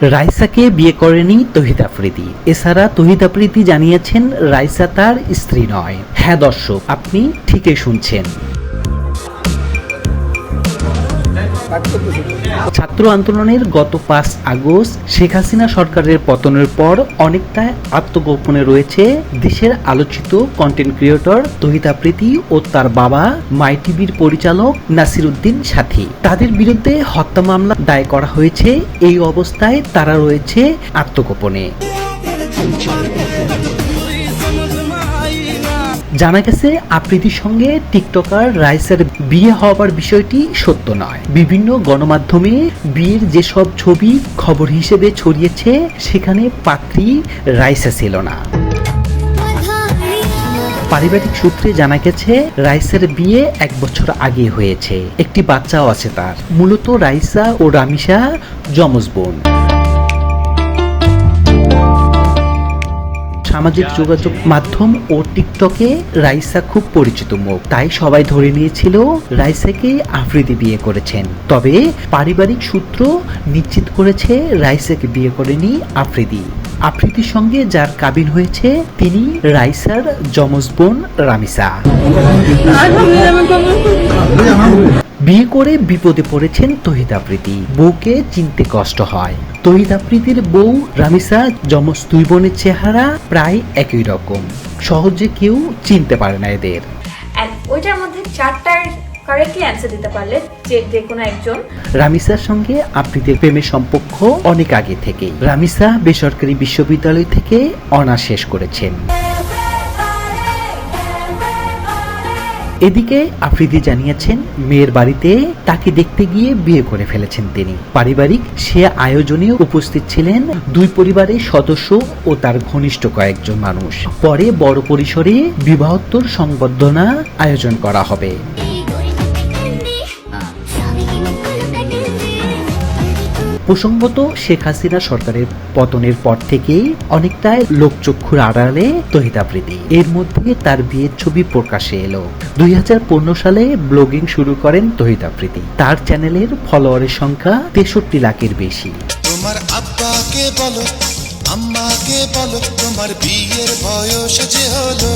রাইসাকে বিয়ে করেনি তহিদ আফ্রিদি। এছাড়া তহিদ আফ্রিদি জানিয়েছেন রাইসা তার স্ত্রী নয়। হ্যাঁ দর্শক, আপনি ঠিকই শুনছেন। ছাত্র আন্দোলনের গত পাঁচ আগস্ট শেখ হাসিনা সরকারের পতনের পর অনেকটা আত্মগোপনে রয়েছে দেশের আলোচিত কন্টেন্ট ক্রিয়েটর তহিদ আফ্রিদি ও তার বাবা মাই টিভির পরিচালক নাসির উদ্দিন সাথী। তাদের বিরুদ্ধে হত্যা মামলা দায় করা হয়েছে। এই অবস্থায় তারা রয়েছে আত্মগোপনে। জানা গেছে আফ্রিদির সঙ্গে টিকটকার রাইসের বিয়ে হওয়ার বিষয়টি সত্য নয়। বিভিন্ন গণমাধ্যমে বিয়ের যেসব ছবি খবর হিসেবে ছড়িয়েছে, সেখানে পাত্রী রাইসা ছিল না। পারিবারিক সূত্রে জানা গেছে, রাইসের বিয়ে এক বছর আগে হয়েছে। একটি বাচ্চাও আছে তার। মূলত রাইসা ও রামিসা যমজ বোন। সামাজিক যোগাযোগ মাধ্যম ও টিকটকে রাইসা খুব পরিচিত মুখ। তাই সবাই ধরে নিয়েছিল রাইসাকে আফ্রিদি বিয়ে করেছেন। তবে পারিবারিক সূত্র নিশ্চিত করেছে রাইসাকে বিয়ে করেনি আফ্রিদি। আফ্রিদির সঙ্গে যার কাবিন হয়েছে তিনি রাইসার যমজ বোন রামিসা। বিয়ে করে বিপদে পড়েছেন তহিদ আফ্রিদি। বউকে চিনতে কষ্ট হয়। তহিদ আফ্রিদির বউ রামিসা যমজ দুই বোনের চেহারা প্রায় একই রকম। সহজে কেউ চিনতে পারে না এদের। ওইটার মধ্যে চারটার কারেক্টলি অ্যান্সার দিতে পারলে যে যে কোনো একজন। রামিসার সঙ্গে আফ্রিদের প্রেমের সম্পর্ক অনেক আগে থেকেই। রামিসা বেসরকারি বিশ্ববিদ্যালয় থেকে অনার্স শেষ করেছেন। এদিকে আফ্রিদি জানিয়েছেন, মেয়ের বাড়িতে তাকে দেখতে গিয়ে বিয়ে করে ফেলেছেন তিনি। পারিবারিক সে আয়োজনে উপস্থিত ছিলেন দুই পরিবারের সদস্য ও তার ঘনিষ্ঠ কয়েকজন মানুষ। পরে বড় পরিসরে বিবাহত্তর সংবর্ধনা আয়োজন করা হবে। প্রসঙ্গত শেখ হাসিনা সরকারের পতনের পর থেকেই অনেকটাই লোকচক্ষুর আড়ালে আফ্রিদি এর মধ্যে তার বিয়ের ছবি প্রকাশে এলো। দুই হাজার পনেরো সালে ব্লগিং শুরু করেন আফ্রিদি তার চ্যানেলের ফলোয়ারের সংখ্যা তেষট্টি লাখের বেশি। তোমার আব্বাকে বলো, আম্মাকে বলো, তোমার বিয়ের বয়স যে হলো।